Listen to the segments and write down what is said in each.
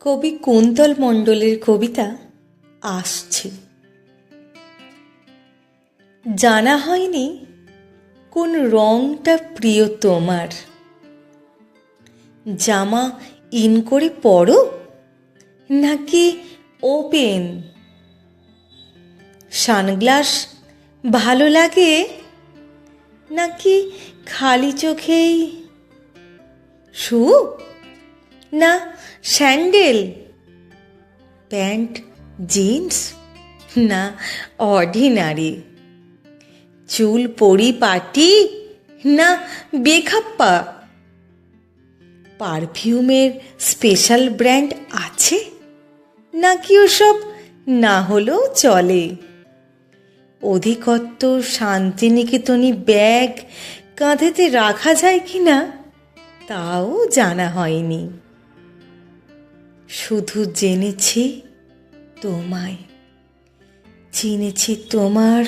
কবি কুন্তল মণ্ডলের কবিতা আসছে। জানা হয়নি কোন রংটা প্রিয় তোমার। জামা ইন করে পড়ো নাকি ওপেন? সানগ্লাস ভালো লাগে নাকি খালি চোখেই? শু না, স্যান্ডেল। Pant, jeans? না, অর্ডিনারি। চুল পরিপাটি? না, বেখাপ্পা। পারফিউমের স্পেশাল ব্র্যান্ড আছে? নাকি ওসব না হলেও চলে? অধিকত্ব, শান্তিনিকেতনী ব্যাগ কাঁধেতে রাখা যায় কি না তাও জানা হয়নি। শুধু জেনেছি তোমায়। চিনেছি তোমার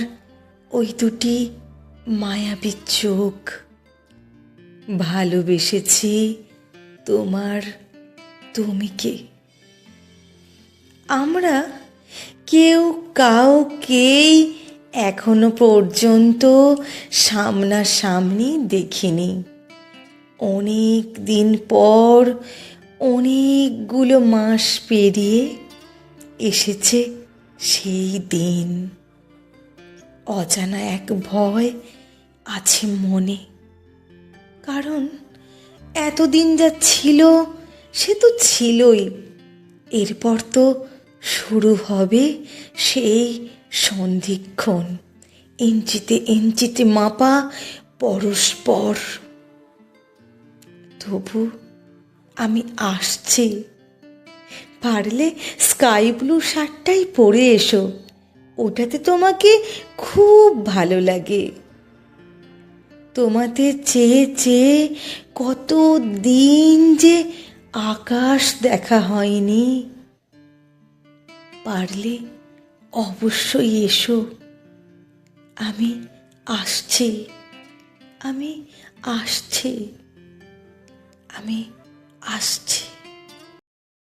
ওই দুটি মায়াবী চোখ। ভালোবেসেছি তোমার তুমিকে। আমরা কেউ কাউকেই এখনও পর্যন্ত সামনাসামনি দেখিনি। অনেক দিন পর অনেকগুলো মাস পেরিয়ে এসেছে সেই দিন। অজানা এক ভয় আছে মনে। কারণ এতদিন যা ছিল, সে তো ছিলই। এরপর তো শুরু হবে সেই সন্ধিক্ষণ। ইঞ্চিতে ইঞ্চিতে মাপা পরস্পর। তবু আমি আসছি। পারলে স্কাই ব্লু শার্টটাই পরে এসো। ওটাতে তোমাকে খুব ভালো লাগে। তোমাতে চেয়ে চেয়ে কত দিন যে আকাশ দেখা হয়নি। পারলে অবশ্যই এসো। আমি আসছি। আমি আসছি। আমি আসছি